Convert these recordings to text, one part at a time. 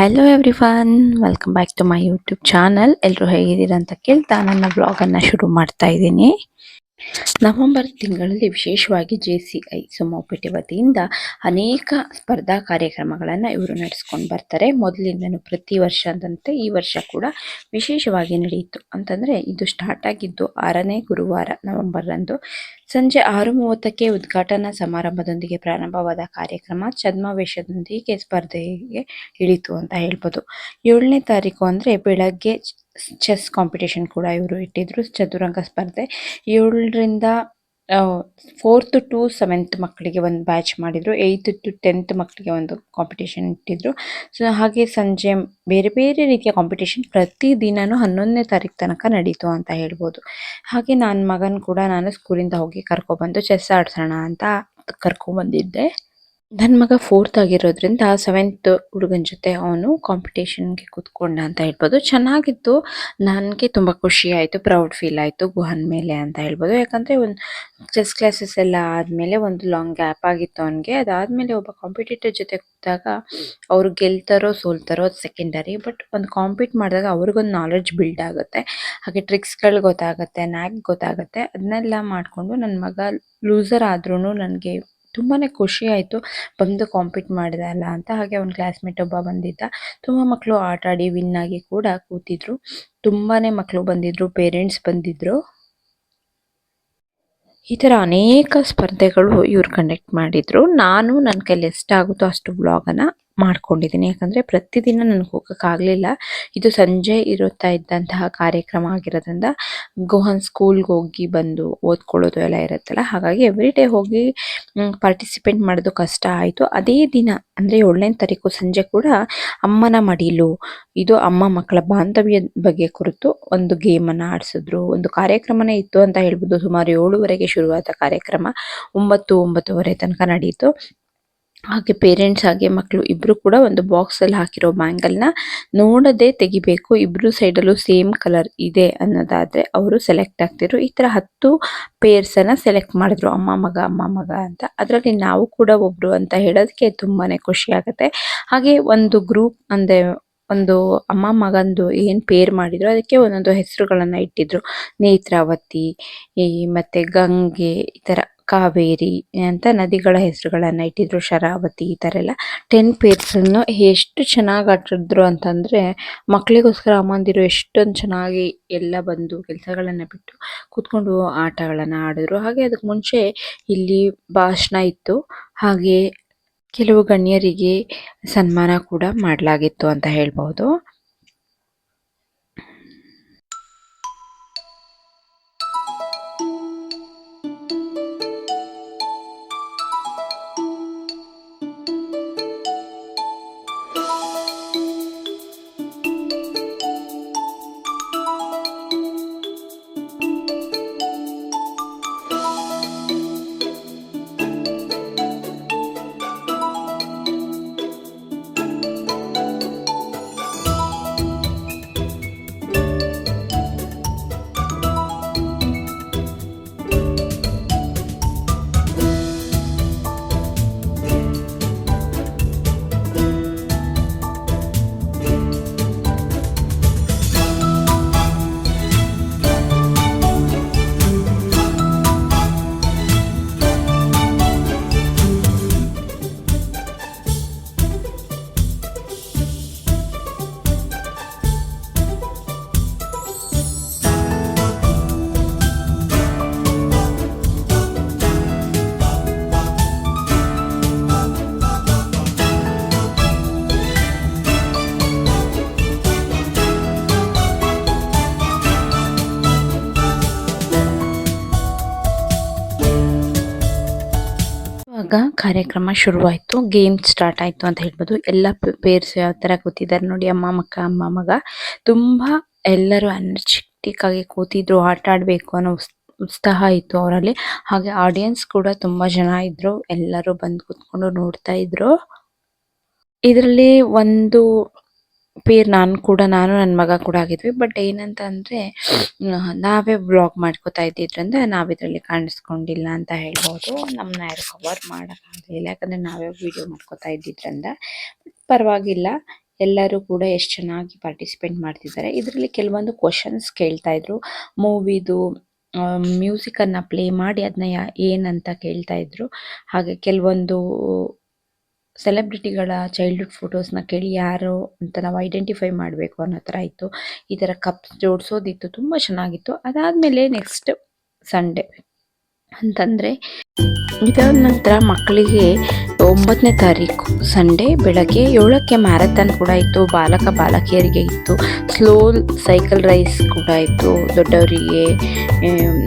Hello everyone welcome back to my YouTube channel ಎಲ್ಲರೂ ಹೇಗಿದ್ದೀರಾ ಅಂತ ಕೇಳ್ತಾ ನನ್ನ ಬ್ಲಾಗನ್ನು ಶುರು ಮಾಡ್ತಾ ಇದ್ದೀನಿ. ನವೆಂಬರ್ ತಿಂಗಳಲ್ಲಿ ವಿಶೇಷವಾಗಿ ಜೆ ಸಿ ಐ ಸೋಮವಾರಪೇಟೆ ವತಿಯಿಂದ ಅನೇಕ ಸ್ಪರ್ಧಾ ಕಾರ್ಯಕ್ರಮಗಳನ್ನು ಇವರು ನಡೆಸ್ಕೊಂಡು ಬರ್ತಾರೆ. ಮೊದಲಿಂದನೂ ಪ್ರತಿ ವರ್ಷದಂತೆ ಈ ವರ್ಷ ಕೂಡ ವಿಶೇಷವಾಗಿ ನಡೆಯಿತು. ಅಂತಂದರೆ ಇದು ಸ್ಟಾರ್ಟ್ ಆಗಿದ್ದು ಆರನೇ ಗುರುವಾರ ನವೆಂಬರ್ರಂದು ಸಂಜೆ ಆರು ಮೂವತ್ತಕ್ಕೆ ಉದ್ಘಾಟನಾ ಸಮಾರಂಭದೊಂದಿಗೆ ಪ್ರಾರಂಭವಾದ ಕಾರ್ಯಕ್ರಮ ಛದ್ಮವೇಷದೊಂದಿಗೆ ಸ್ಪರ್ಧೆಗೆ ಇಳಿತು ಅಂತ ಹೇಳ್ಬೋದು. ಏಳನೇ ತಾರೀಕು ಅಂದರೆ ಬೆಳಗ್ಗೆ ಚೆಸ್ ಕಾಂಪಿಟೇಷನ್ ಕೂಡ ಇವರು ಇಟ್ಟಿದ್ರು. ಚದುರಂಗ ಸ್ಪರ್ಧೆ ಏಳರಿಂದ ಫೋರ್ತ್ ಟು ಸೆವೆಂತ್ ಮಕ್ಕಳಿಗೆ ಒಂದು ಬ್ಯಾಚ್ ಮಾಡಿದರು ಏಯ್ತ್ ಟು ಟೆಂತ್ ಮಕ್ಕಳಿಗೆ ಒಂದು ಕಾಂಪಿಟೇಷನ್ ಇಟ್ಟಿದ್ದರು ಸೊ ಹಾಗೆ ಸಂಜೆ ಬೇರೆ ಬೇರೆ ರೀತಿಯ ಕಾಂಪಿಟೇಷನ್ ಪ್ರತಿ ದಿನವೂ ಹನ್ನೊಂದನೇ ತಾರೀಕು ತನಕ ನಡೀತು ಅಂತ ಹೇಳ್ಬೋದು. ಹಾಗೆ ನನ್ನ ಮಗನ ಕೂಡ ನಾನು ಸ್ಕೂಲಿಂದ ಹೋಗಿ ಕರ್ಕೊಬಂದು ಚೆಸ್ ಆಡ್ಸೋಣ ಅಂತ ಕರ್ಕೊಂಬಂದಿದ್ದೆ ನನ್ನ ಮಗ ಫೋರ್ತ್ ಆಗಿರೋದ್ರಿಂದ ಸೆವೆಂತ್ ಹುಡುಗನ ಜೊತೆ ಅವನು ಕಾಂಪಿಟೇಷನ್ಗೆ ಕೂತ್ಕೊಂಡ ಅಂತ ಹೇಳ್ಬೋದು. ಚೆನ್ನಾಗಿತ್ತು. ನನಗೆ ತುಂಬ ಖುಷಿ ಆಯಿತು ಪ್ರೌಡ್ ಫೀಲ್ ಆಯಿತು ಗುಹನ್ ಮೇಲೆ ಅಂತ ಹೇಳ್ಬೋದು. ಯಾಕಂದರೆ ಒಂದು ಚೆಸ್ ಕ್ಲಾಸಸ್ ಎಲ್ಲ ಆದಮೇಲೆ ಒಂದು ಲಾಂಗ್ ಗ್ಯಾಪ್ ಆಗಿತ್ತು ಅವನಿಗೆ. ಅದಾದಮೇಲೆ ಒಬ್ಬ ಕಾಂಪಿಟೇಟರ್ ಜೊತೆ ಕೂತಾಗ ಅವರು ಗೆಲ್ತಾರೋ ಸೋಲ್ತಾರೋ ಅದು ಸೆಕೆಂಡರಿ ಬಟ್ ಒಂದು ಕಾಂಪೀಟ್ ಮಾಡಿದಾಗ ಅವ್ರಿಗೊಂದು ನಾಲೆಡ್ಜ್ ಬಿಲ್ಡ್ ಆಗುತ್ತೆ. ಹಾಗೆ ಟ್ರಿಕ್ಸ್ಗಳು ಗೊತ್ತಾಗುತ್ತೆ ನ್ಯಾಕ್ ಗೊತ್ತಾಗುತ್ತೆ. ಅದನ್ನೆಲ್ಲ ಮಾಡಿಕೊಂಡು ನನ್ನ ಮಗ ಲೂಸರ್ ಆದ್ರೂ ನನಗೆ ತುಂಬಾನೇ ಖುಷಿ ಆಯಿತು. ಬಂದು ಕಾಂಪೀಟ್ ಮಾಡಿದೆ ಅಲ್ಲ ಅಂತ. ಹಾಗೆ ಅವ್ನ ಕ್ಲಾಸ್ಮೇಟ್ ಒಬ್ಬ ಬಂದಿದ್ದ. ತುಂಬ ಮಕ್ಕಳು ಆಟ ಆಡಿ ವಿನ್ ಆಗಿ ಕೂಡ ಕೂತಿದ್ರು. ತುಂಬಾನೇ ಮಕ್ಕಳು ಬಂದಿದ್ರು ಪೇರೆಂಟ್ಸ್ ಬಂದಿದ್ರು. ಈ ಥರ ಅನೇಕ ಸ್ಪರ್ಧೆಗಳು ಇವ್ರು ಕಂಡಕ್ಟ್ ಮಾಡಿದ್ರು. ನಾನು ನನ್ನ ಕೈಲಿ ಎಷ್ಟಾಗುತ್ತೋ ಅಷ್ಟು ಬ್ಲಾಗನ್ನು ಮಾಡ್ಕೊಂಡಿದ್ದೀನಿ. ಯಾಕಂದರೆ ಪ್ರತಿದಿನ ನನಗೆ ಹೋಗೋಕ್ಕಾಗಲಿಲ್ಲ ಇದು ಸಂಜೆ ಇರುತ್ತಾ ಇದ್ದಂತಹ ಕಾರ್ಯಕ್ರಮ ಆಗಿರೋದ್ರಿಂದ ಗೋಹನ್ ಸ್ಕೂಲ್ಗೆ ಹೋಗಿ ಬಂದು ಓದ್ಕೊಳ್ಳೋದು ಎಲ್ಲ ಇರುತ್ತಲ್ಲ, ಹಾಗಾಗಿ ಎವ್ರಿ ಡೇ ಹೋಗಿ ಪಾರ್ಟಿಸಿಪೇಟ್ ಮಾಡೋದು ಕಷ್ಟ ಆಯಿತು. ಅದೇ ದಿನ, ಅಂದರೆ ಏಳನೇ ತಾರೀಕು ಸಂಜೆ ಕೂಡ ಅಮ್ಮನ ಮಡಿಲು, ಇದು ಅಮ್ಮ ಮಕ್ಕಳ ಬಾಂಧವ್ಯದ ಬಗ್ಗೆ ಕುರಿತು ಒಂದು ಗೇಮನ್ನು ಆಡಿಸಿದ್ರು. ಒಂದು ಕಾರ್ಯಕ್ರಮನೇ ಇತ್ತು ಅಂತ ಹೇಳ್ಬೋದು. ಸುಮಾರು ಏಳುವರೆಗೆ ಶುರುವಾದ ಕಾರ್ಯಕ್ರಮ, ಒಂಬತ್ತು, ಒಂಬತ್ತುವರೆ ತನಕ ನಡೀತು. ಹಾಗೆ ಪೇರೆಂಟ್ಸ್ ಹಾಗೆ ಮಕ್ಕಳು ಇಬ್ರು ಕೂಡ ಒಂದು ಬಾಕ್ಸ್ ಅಲ್ಲಿ ಹಾಕಿರೋ ಬ್ಯಾಂಗಲ್ನ ನೋಡದೆ ತೆಗಿಬೇಕು. ಇಬ್ರು ಸೈಡಲ್ಲೂ ಸೇಮ್ ಕಲರ್ ಇದೆ ಅನ್ನೋದಾದ್ರೆ ಅವರು ಸೆಲೆಕ್ಟ್ ಆಗ್ತಿದ್ರು. ಈ ತರ ಹತ್ತು ಪೇರ್ಸ್ ಅನ್ನ ಸೆಲೆಕ್ಟ್ ಮಾಡಿದ್ರು. ಅಮ್ಮ, ಮಗ ಅಮ್ಮ, ಮಗ ಅಂತ. ಅದರಲ್ಲಿ ನಾವು ಕೂಡ ಒಬ್ರು ಅಂತ ಹೇಳೋದಕ್ಕೆ ತುಂಬಾನೇ ಖುಷಿ ಆಗುತ್ತೆ. ಹಾಗೆ ಒಂದು ಗ್ರೂಪ್ ಅಂದ್ರೆ ಒಂದು ಅಮ್ಮ, ಮಗಂದು ಏನ್ ಪೇರ್ ಮಾಡಿದ್ರು, ಅದಕ್ಕೆ ಒಂದೊಂದು ಹೆಸರುಗಳನ್ನ ಇಟ್ಟಿದ್ರು. ನೇತ್ರಾವತಿ, ಈ ಮತ್ತೆ ಗಂಗೆ, ಈ ತರ ಕಾವೇರಿ ಅಂತ ನದಿಗಳ ಹೆಸರುಗಳನ್ನ ಇಟ್ಟಿದ್ರು ಶರಾವತಿ ಈ ತರ ಎಲ್ಲ. ಟೆನ್ ಪೇರ್ಸ್ ಅನ್ನು ಎಷ್ಟು ಚೆನ್ನಾಗಿ ಆಟಿದ್ರು ಅಂತಂದರೆ ಮಕ್ಕಳಿಗೋಸ್ಕರ ಅಮ್ಮಂದಿರು ಎಷ್ಟೊಂದು ಚೆನ್ನಾಗಿ ಎಲ್ಲ ಬಂದು ಕೆಲಸಗಳನ್ನು ಬಿಟ್ಟು ಕೂತ್ಕೊಂಡು ಆಟಗಳನ್ನು ಆಡಿದ್ರು. ಹಾಗೆ ಅದಕ್ಕೆ ಮುಂಚೆ ಇಲ್ಲಿ ಭಾಷಣ ಇತ್ತು. ಹಾಗೆ ಕೆಲವು ಗಣ್ಯರಿಗೆ ಸನ್ಮಾನ ಕೂಡ ಮಾಡಲಾಗಿತ್ತು ಅಂತ ಹೇಳ್ಬಹುದು. ಕಾರ್ಯಕ್ರಮ ಶುರುವಾಯಿತು ಗೇಮ್ ಸ್ಟಾರ್ಟ್ ಆಯಿತು ಅಂತ ಹೇಳ್ಬೋದು. ಎಲ್ಲ ಪೇರ್ಸ್ ಯಾವ ಥರ ಕೂತಿದ್ದಾರೆ ನೋಡಿ, ಅಮ್ಮ ಮಕ್ಕ, ಅಮ್ಮ ಮಗ. ತುಂಬಾ ಎಲ್ಲರೂ ಎನರ್ಜೆಟಿಕ್ ಆಗಿ ಕೂತಿದ್ರು, ಆಟ ಆಡಬೇಕು ಅನ್ನೋ ಉತ್ಸಾಹ ಇತ್ತು ಅವರಲ್ಲಿ. ಹಾಗೆ ಆಡಿಯನ್ಸ್ ಕೂಡ ತುಂಬಾ ಜನ ಇದ್ರು. ಎಲ್ಲರೂ ಬಂದು ಕೂತ್ಕೊಂಡು ನೋಡ್ತಾ ಇದ್ರು. ಇದರಲ್ಲಿ ಒಂದು ಪೇರ್ ನಾನು ಕೂಡ ನಾನು ನನ್ನ ಮಗ ಕೂಡ ಆಗಿದ್ವಿ. ಬಟ್ ಏನಂತ ಅಂದ್ರೆ ನಾವೇ ಬ್ಲಾಗ್ ಮಾಡ್ಕೋತಾ ಇದ್ದಿದ್ರಿಂದ ನಾವಿದರಲ್ಲಿ ಕಾಣಿಸ್ಕೊಂಡಿಲ್ಲ ಅಂತ ಹೇಳ್ಬೋದು. ನಮ್ಮನ್ನ ಯಾರು ಕವರ್ ಮಾಡೋಕ್ಕಾಗಲಿಲ್ಲ. ಯಾಕಂದರೆ ನಾವೇ ವಿಡಿಯೋ ಮಾಡ್ಕೋತಾ ಇದ್ದಿದ್ರಿಂದ. ಪರವಾಗಿಲ್ಲ. ಎಲ್ಲರೂ ಕೂಡ ಎಷ್ಟು ಚೆನ್ನಾಗಿ ಪಾರ್ಟಿಸಿಪೇಟ್ ಮಾಡ್ತಿದ್ದಾರೆ. ಇದರಲ್ಲಿ ಕೆಲವೊಂದು ಕ್ವಶನ್ಸ್ ಕೇಳ್ತಾ ಇದ್ರು. ಮೂವಿದು ಮ್ಯೂಸಿಕ್ ಅನ್ನ ಪ್ಲೇ ಮಾಡಿ ಅದನ್ನ ಏನಂತ ಕೇಳ್ತಾ ಇದ್ರು. ಹಾಗೆ ಕೆಲವೊಂದು ಸೆಲೆಬ್ರಿಟಿಗಳ ಚೈಲ್ಡ್ಹುಡ್ ಫೋಟೋಸ್ನ ಕೇಳಿ ಯಾರು ಅಂತ ನಾವು ಐಡೆಂಟಿಫೈ ಮಾಡಬೇಕು ಅನ್ನೋ ಥರ ಇತ್ತು. ಈ ಥರ ಕಪ್ಸ್ ಜೋಡಿಸೋದಿತ್ತು, ತುಂಬ ಚೆನ್ನಾಗಿತ್ತು. ಅದಾದಮೇಲೆ ನೆಕ್ಸ್ಟ್ ಸಂಡೇ ಅಂತಂದರೆ ಇದಾದ ನಂತರ ಮಕ್ಕಳಿಗೆ ಒಂಬತ್ತನೇ ತಾರೀಕು ಸಂಡೇ ಬೆಳಗ್ಗೆ ಏಳಕ್ಕೆ ಮ್ಯಾರಥಾನ್ ಕೂಡ ಇತ್ತು. ಬಾಲಕ, ಬಾಲಕಿಯರಿಗೆ ಇತ್ತು. ಸ್ಲೋ ಸೈಕಲ್ ರೈಸ್ ಕೂಡ ಇತ್ತು. ದೊಡ್ಡವರಿಗೆ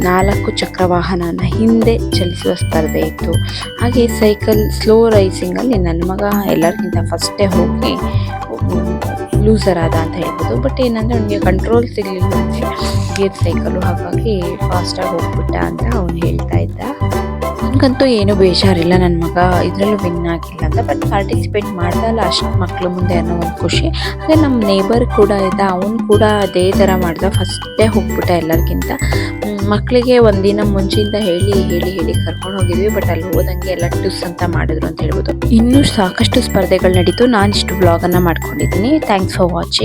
ನಾಲ್ಕು ಚಕ್ರ ವಾಹನನ ಹಿಂದೆ ಚಲಿಸುವ ಸ್ಪರ್ಧೆ ಇತ್ತು. ಹಾಗೆ ಸೈಕಲ್ ಸ್ಲೋ ರೈಸಿಂಗಲ್ಲಿ ನನ್ನ ಮಗ ಎಲ್ಲರಿಗಿಂತ ಫಸ್ಟೇ ಹೋಗಿ ಲೂಸರ್ ಆದ ಅಂತ ಹೇಳ್ಬೋದು. ಬಟ್ ಏನಂದರೆ ಅವನಿಗೆ ಕಂಟ್ರೋಲ್ ಸಿಗಲಿಲ್ಲ. ಗೇರ್ ಸೈಕಲು ಹಾಗಾಗಿ ಫಾಸ್ಟಾಗಿ ಹೋಗ್ಬಿಟ್ಟ ಅಂತ ಅವನು ಹೇಳ್ತಾ ಇದ್ದ. ನನಗಂತೂ ಏನು ಬೇಜಾರಿಲ್ಲ. ನನ್ನ ಮಗ ಇದರಲ್ಲೂ ವಿನ್ ಆಗಿಲ್ಲ ಅಂತ ಬಟ್ ಪಾರ್ಟಿಸಿಪೇಟ್ ಮಾಡ್ದಲ್ಲ ಅಷ್ಟು ಮಕ್ಕಳು ಮುಂದೆ ಅನ್ನೋ ಒಂದು ಖುಷಿ. ಹಾಗೆ ನಮ್ಮ ನೇಬರ್ ಕೂಡ ಇದ್ದ, ಅವನು ಕೂಡ ಅದೇ ಥರ ಮಾಡ್ದ ಫಸ್ಟೇ ಹೋಗ್ಬಿಟ್ಟ ಎಲ್ಲರಿಗಿಂತ. ಮಕ್ಕಳಿಗೆ ಒಂದಿನ ಮುಂಚೆಯಿಂದ ಹೇಳಿ ಹೇಳಿ ಹೇಳಿ ಕರ್ಕೊಂಡು ಹೋಗಿದ್ವಿ ಬಟ್ ಅಲ್ಲಿ ಹೋದಂಗೆ ಎಲ್ಲ ಟ್ಯೂಸ್ ಅಂತ ಮಾಡಿದ್ರು ಅಂತ ಹೇಳ್ಬೋದು. ಇನ್ನೂ ಸಾಕಷ್ಟು ಸ್ಪರ್ಧೆಗಳು ನಡೀತು. ನಾನು ಇಷ್ಟು ಬ್ಲಾಗನ್ನು ಮಾಡ್ಕೊಂಡಿದ್ದೀನಿ. Thanks for watching